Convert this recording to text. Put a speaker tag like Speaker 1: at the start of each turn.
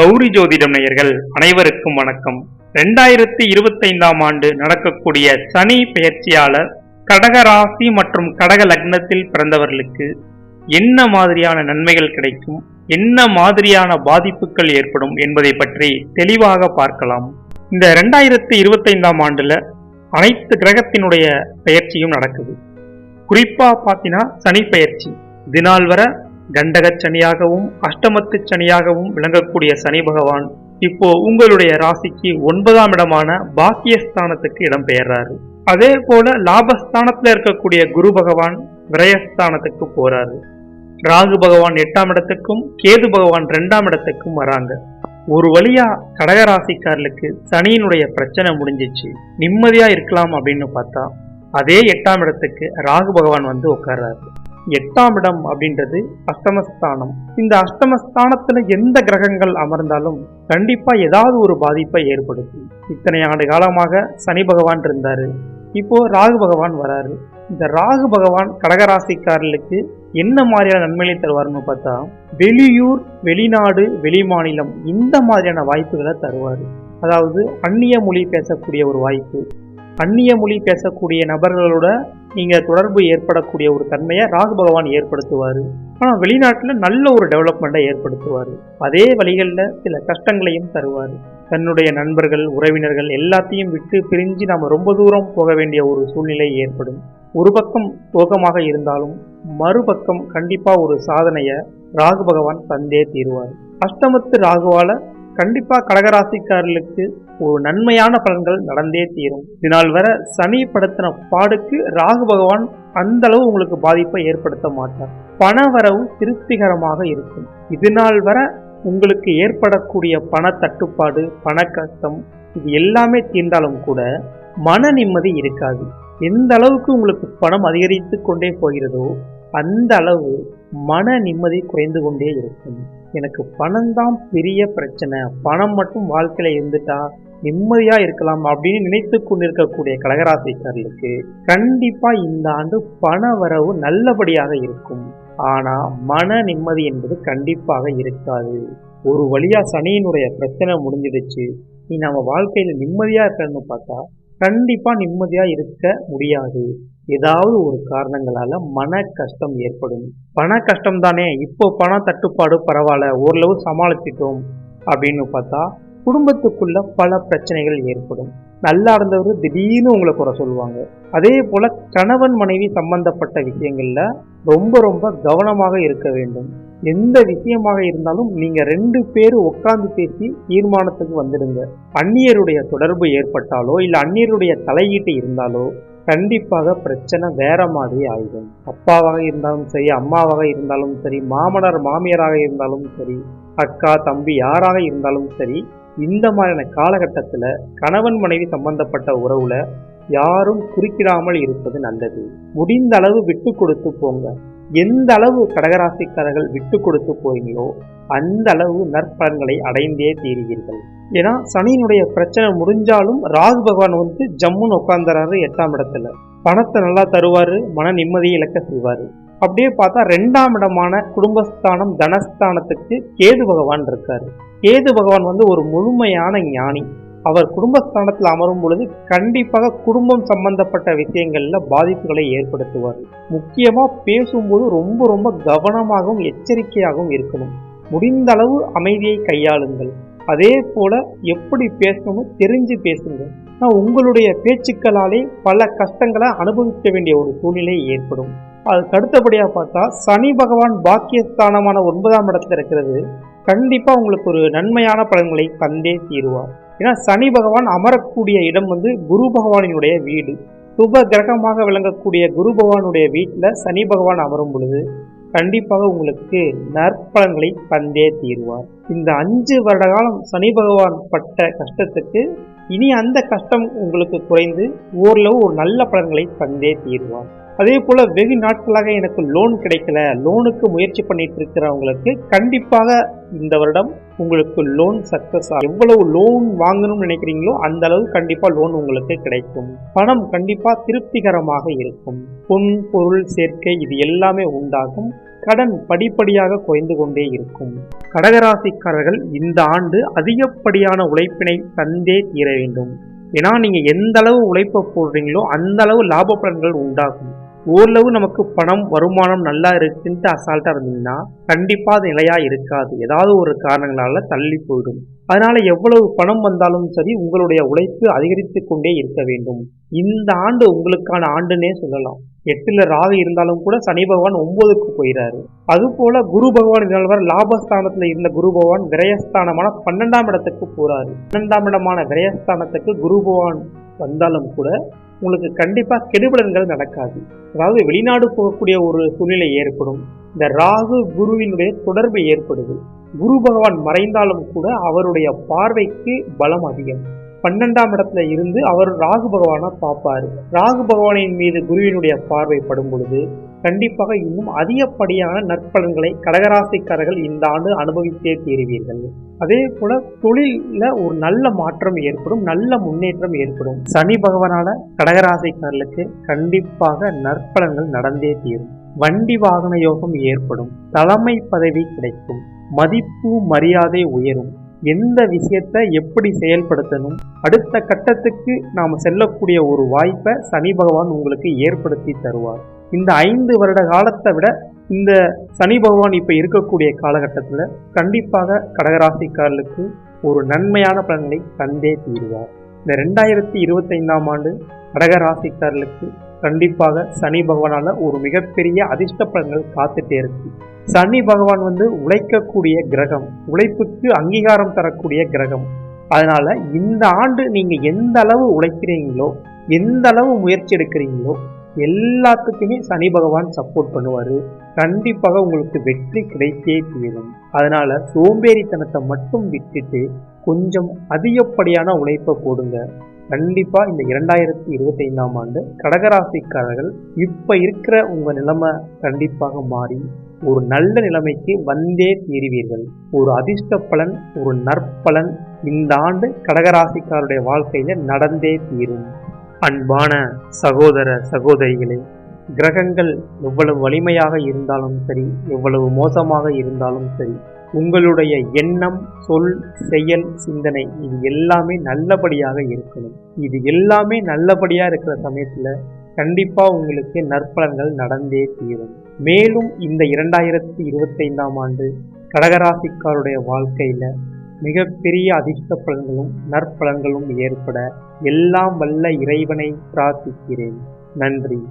Speaker 1: கௌரி ஜோதிடம் நேயர்கள் அனைவருக்கும் வணக்கம். ரெண்டாயிரத்தி இருபத்தைந்தாம் ஆண்டு நடக்கக்கூடிய சனி பெயர்ச்சியாளர் கடக ராசி மற்றும் கடக லக்னத்தில் பிறந்தவர்களுக்கு என்ன மாதிரியான நன்மைகள் கிடைக்கும் என்ன மாதிரியான பாதிப்புகள் ஏற்படும் என்பதை பற்றி தெளிவாக பார்க்கலாம். இந்த ரெண்டாயிரத்தி இருபத்தைந்தாம் ஆண்டுல அனைத்து கிரகத்தினுடைய பெயர்ச்சியும் நடக்குது. குறிப்பா பார்த்தீங்கன்னா சனி பெயர்ச்சி. தினால் வர கண்டகச் சனியாகவும் அஷ்டமத்து சனியாகவும் விளங்கக்கூடிய சனி பகவான் இப்போ உங்களுடைய ராசிக்கு ஒன்பதாம் இடமான பாக்கியஸ்தானத்துக்கு இடம்பெயர்றாரு. அதே போல லாபஸ்தானத்துல இருக்கக்கூடிய குரு பகவான் விரயஸ்தானத்துக்கு போறாரு. ராகு பகவான் எட்டாம் இடத்துக்கும் கேது பகவான் ரெண்டாம் இடத்துக்கும் வராங்க. ஒரு வழியா கடகராசிக்காரர்களுக்கு சனியினுடைய பிரச்சனை முடிஞ்சிச்சு. நிம்மதியா இருக்கலாம் அப்படின்னு பார்த்தா அதே எட்டாம் இடத்துக்கு ராகு பகவான் வந்து உட்கார்றாரு. எட்டாம் இடம் அப்படின்றது அஷ்டமஸ்தானம். இந்த அஷ்டமஸ்தானத்துல எந்த கிரகங்கள் அமர்ந்தாலும் கண்டிப்பா ஏதாவது ஒரு பாதிப்பை ஏற்படுத்தும். இத்தனை ஆண்டு காலமாக சனி பகவான் இருந்தாரு. இப்போ ராகு பகவான் வராரு. இந்த ராகு பகவான் கடகராசிக்காரர்களுக்கு என்ன மாதிரியான நன்மைகளை தருவார்னு பார்த்தா வெளியூர் வெளிநாடு வெளிமாநிலம் இந்த மாதிரியான வாய்ப்புகளை தருவார். அதாவது அந்நிய மொழி பேசக்கூடிய ஒரு வாய்ப்பு. அந்நிய மொழி பேசக்கூடிய நபர்களோட நீங்கள் தொடர்பு ஏற்படக்கூடிய ஒரு தன்மையை ராகு பகவான் ஏற்படுத்துவார். ஆனால் வெளிநாட்டில் நல்ல ஒரு டெவலப்மெண்ட்டை ஏற்படுத்துவார். அதே வழிகளில் சில கஷ்டங்களையும் தருவார். தன்னுடைய நண்பர்கள் உறவினர்கள் எல்லாத்தையும் விட்டு பிரிஞ்சு நாம் ரொம்ப தூரம் போக வேண்டிய ஒரு சூழ்நிலை ஏற்படும். ஒரு பக்கம் சோகமாக இருந்தாலும் மறுபக்கம் கண்டிப்பாக ஒரு சாதனையை ராகு பகவான் தந்தே தீருவார். அஷ்டமத்து ராகுவால கண்டிப்பா கடகராசிக்காரர்களுக்கு ஒரு நன்மையான பலன்கள் நடந்தே தீரும். இதனால் வர சனி படுத்தின பாடுக்கு ராகு பகவான் அந்த அளவு உங்களுக்கு பாதிப்பை ஏற்படுத்த மாட்டார். பண வரவு திருப்திகரமாக இருக்கும். இதனால் வர உங்களுக்கு ஏற்படக்கூடிய பண தட்டுப்பாடு பண கஷ்டம் இது எல்லாமே தீர்ந்தாலும் கூட மன நிம்மதி இருக்காது. எந்த அளவுக்கு உங்களுக்கு பணம் அதிகரித்து கொண்டே போகிறதோ அந்த அளவு மன நிம்மதி குறைந்து கொண்டே இருக்கும். எனக்கு பணம் தான் பெரிய பிரச்சனை. பணம் மட்டும் வாழ்க்கையில இருந்துட்டா நிம்மதியா இருக்கலாம் அப்படின்னு நினைத்து கொண்டிருக்கக்கூடிய கடகராசிக்காரர்களுக்கு கண்டிப்பா இந்த ஆண்டு பண வரவு நல்லபடியாக இருக்கும். ஆனா மன நிம்மதி என்பது கண்டிப்பாக இருக்காது. ஒரு வழியா சனியினுடைய பிரச்சனை முடிஞ்சிடுச்சு. நீ நம்ம வாழ்க்கையில நிம்மதியா இருக்கணும்னு பார்த்தா கண்டிப்பாக நிம்மதியாக இருக்க முடியாது. ஏதாவது ஒரு காரணங்களால் மன கஷ்டம் ஏற்படும். பண கஷ்டம் தானே. இப்போ பண தட்டுப்பாடு பரவாயில்ல. ஓரளவு சமாளிச்சிட்டோம் அப்படின்னு பார்த்தா குடும்பத்துக்குள்ள பல பிரச்சனைகள் ஏற்படும். நல்லா இருந்தவர் திடீர்னு உங்களை குறை சொல்லுவாங்க. அதே போல கணவன் மனைவி சம்பந்தப்பட்ட விஷயங்கள்ல ரொம்ப ரொம்ப கவனமாக இருக்க வேண்டும். எந்த விஷயமாக இருந்தாலும் நீங்க ரெண்டு பேர் உட்கார்ந்து பேசி தீர்மானத்துக்கு வந்துடுங்க. அந்நியருடைய தொடர்பு ஏற்பட்டாலோ இல்ல அந்நியருடைய தலையீட்டு இருந்தாலோ கண்டிப்பாக பிரச்சனை வேற மாதிரி ஆயிடும். அப்பாவாக இருந்தாலும் சரி அம்மாவாக இருந்தாலும் சரி மாமனார் மாமியாராக இருந்தாலும் சரி அக்கா தம்பி யாராக இருந்தாலும் சரி இந்த மாதிரியான காலகட்டத்தில் கணவன் மனைவி சம்பந்தப்பட்ட உறவுல யாரும் குறுக்கிடாமல் இருப்பது நல்லது. முடிந்த அளவு விட்டு கொடுத்து போங்க. எந்த அளவு கடகராசிக்காரர்கள் விட்டு கொடுத்து போறீங்களோ அந்த அளவு நற்பலன்களை அடைந்தே தீருவீர்கள். ஏன்னா சனியினுடைய பிரச்சனை முடிஞ்சாலும் ராகு பகவான் வந்து ஜம்முன்னு உட்காந்துறாரு எட்டாம் இடத்துல. பணத்தை நல்லா தருவாரு மன நிம்மதியை இழக்க செய்வாரு. அப்படியே பார்த்தா ரெண்டாம் இடமான குடும்பஸ்தானம் தனஸ்தானத்துக்கு கேது பகவான் இருக்காரு. கேது பகவான் வந்து ஒரு முழுமையான ஞானி. அவர் குடும்பஸ்தானத்தில் அமரும் பொழுது கண்டிப்பாக குடும்பம் சம்பந்தப்பட்ட விஷயங்களில் பாதிப்புகளை ஏற்படுத்துவார். முக்கியமாக பேசும்போது ரொம்ப ரொம்ப கவனமாகவும் எச்சரிக்கையாகவும் இருக்கணும். முடிந்த அளவு அமைதியை கையாளுங்கள். அதே போல எப்படி பேசணும்னு தெரிஞ்சு பேசுங்க. ஆனால் உங்களுடைய பேச்சுக்களாலே பல கஷ்டங்களை அனுபவிக்க வேண்டிய ஒரு சூழ்நிலை ஏற்படும். அதுக்கு அடுத்தபடியாக பார்த்தா சனி பகவான் பாக்கியஸ்தானமான ஒன்பதாம் இடத்துல இருக்கிறது. கண்டிப்பாக உங்களுக்கு ஒரு நன்மையான பலன்களை தந்தே தீருவார். ஏன்னா சனி பகவான் அமரக்கூடிய இடம் வந்து குரு பகவானினுடைய வீடு. சுப கிரகமாக விளங்கக்கூடிய குரு பகவானுடைய வீட்டில் சனி பகவான் அமரும் பொழுது கண்டிப்பாக உங்களுக்கு நற்பலன்களை தந்தே தீருவார். இந்த அஞ்சு வருட காலம் சனி பகவான் பட்ட கஷ்டத்துக்கு இனி அந்த கஷ்டம் உங்களுக்கு குறைந்து ஓரளவு ஒரு நல்ல பலன்களை தந்தே தீருவார். அதே போல் வெகு நாட்களாக எனக்கு லோன் கிடைக்கல. லோனுக்கு முயற்சி பண்ணிட்டு இருக்கிறவங்களுக்கு கண்டிப்பாக இந்த வருடம் உங்களுக்கு லோன் சக்சஸ் எவ்வளவு லோன் வாங்கணும்னு நினைக்கிறீங்களோ அந்த அளவு கண்டிப்பாக லோன் உங்களுக்கு கிடைக்கும். பணம் கண்டிப்பாக திருப்திகரமாக இருக்கும். பொன் பொருள் சேர்க்கை இது எல்லாமே உண்டாகும். கடன் படிப்படியாக குறைந்து கொண்டே இருக்கும். கடகராசிக்காரர்கள் இந்த ஆண்டு அதிகப்படியான உழைப்பினை தந்தே தீர வேண்டும். ஏன்னா நீங்கள் எந்த அளவு உழைப்ப போடுறீங்களோ அந்த அளவு லாப பலன்கள் உண்டாகும். ஓரளவு நமக்கு பணம் வருமானம் நல்லா இருக்குன்ட்டு அசால்ட்டா இருந்தீங்கன்னா கண்டிப்பா அது நிலையா இருக்காது. ஏதாவது ஒரு காரணங்களால தள்ளி போயிடும். அதனால எவ்வளவு பணம் வந்தாலும் சரி உங்களுடைய உழைப்பு அதிகரித்து கொண்டே இருக்க வேண்டும். இந்த ஆண்டு உங்களுக்கான ஆண்டுன்னே சொல்லலாம். எட்டுல ராகு இருந்தாலும் கூட சனி பகவான் ஒன்பதுக்கு போயிறாரு. அது போல குரு பகவான் இதனால் லாபஸ்தானத்துல இருந்த குரு பகவான் விரயஸ்தானமான பன்னெண்டாம் இடத்துக்கு போறாரு. பன்னெண்டாம் இடமான விரயஸ்தானத்துக்கு குரு பகவான் வந்தாலும் கூட உங்களுக்கு கண்டிப்பா கெடுபலன்கள் நடக்காது. அதாவது வெளிநாடு போகக்கூடிய ஒரு சூழ்நிலை ஏற்படும். இந்த ராகு குருவினுடைய தொடர்பு ஏற்படுது. குரு பகவான் மறைந்தாலும் கூட அவருடைய பார்வைக்கு பலம் அதிகம். பன்னெண்டாம் இடத்துல இருந்து அவர் ராகு பகவானை பார்ப்பாரு. ராகு பகவானின் மீது குருவினுடைய பார்வை படும் பொழுது கண்டிப்பாக இன்னும் அதிகப்படியான நற்பலன்களை கடகராசிக்காரர்கள் இந்த ஆண்டு அனுபவித்தே தீருவீர்கள். அதே போல தொழில ஒரு நல்ல மாற்றம் ஏற்படும் நல்ல முன்னேற்றம் ஏற்படும். சனி பகவானால கடகராசிக்காரர்களுக்கு கண்டிப்பாக நற்பலன்கள் நடந்தே தீரும். வண்டி வாகன யோகம் ஏற்படும் தலைமை பதவி கிடைக்கும் மதிப்பு மரியாதை உயரும் எந்த விஷயத்தை எப்படி செயல்படுத்தணும்? அடுத்த கட்டத்துக்கு நாம் செல்லக்கூடிய ஒரு வாய்ப்பை சனி பகவான் உங்களுக்கு ஏற்படுத்தி தருவார். இந்த ஐந்து வருட காலத்தை விட இந்த சனி பகவான் இப்போ இருக்கக்கூடிய காலகட்டத்தில் கண்டிப்பாக கடகராசிக்காரர்களுக்கு ஒரு நன்மையான பலன்களை தந்தே தீருவார். இந்த ரெண்டாயிரத்தி இருபத்தைந்தாம் ஆண்டு கடகராசிக்காரர்களுக்கு கண்டிப்பாக சனி பகவானால் ஒரு மிகப்பெரிய அதிர்ஷ்ட பலன்கள் காத்துட்டே இருக்கு. சனி பகவான் வந்து உழைக்கக்கூடிய கிரகம் உழைப்புக்கு அங்கீகாரம் தரக்கூடிய கிரகம். அதனால இந்த ஆண்டு நீங்க எந்த அளவு உழைக்கிறீங்களோ எந்த அளவு முயற்சி எடுக்கிறீங்களோ எல்லாத்துக்குமே சனி பகவான் சப்போர்ட் பண்ணுவார். கண்டிப்பாக உங்களுக்கு வெற்றி கிடைத்தே தீரும். அதனால சோம்பேறித்தனத்தை மட்டும் விட்டுட்டு கொஞ்சம் அதிகப்படியான உழைப்பை போடுங்க. கண்டிப்பாக இந்த இரண்டாயிரத்தி இருபத்தி ஐந்தாம் ஆண்டு கடகராசிக்காரர்கள் இப்போ இருக்கிற உங்கள் நிலைமை கண்டிப்பாக மாறி ஒரு நல்ல நிலைமைக்கு வந்தே தீருவீர்கள். ஒரு அதிர்ஷ்ட பலன் ஒரு நற்பலன் இந்த ஆண்டு கடகராசிக்காருடைய வாழ்க்கையில் நடந்தே தீரும். அன்பான சகோதர சகோதரிகளே கிரகங்கள் எவ்வளவு வலிமையாக இருந்தாலும் சரி எவ்வளவு மோசமாக இருந்தாலும் சரி உங்களுடைய எண்ணம் சொல் செயல் சிந்தனை இது எல்லாமே நல்லபடியாக இருக்கணும். இது எல்லாமே நல்லபடியா இருக்கிற சமயத்துல கண்டிப்பா உங்களுக்கு நற்பலன்கள் நடந்தே தீரும். மேலும் இந்த இரண்டாயிரத்தி இருபத்தைந்தாம் ஆண்டு கடகராசிக்காருடைய வாழ்க்கையில மிகப்பெரிய அதிர்ஷ்ட பலன்களும் நற்பலன்களும் ஏற்பட எல்லாம் வல்ல இறைவனை பிரார்த்திக்கிறேன். நன்றி.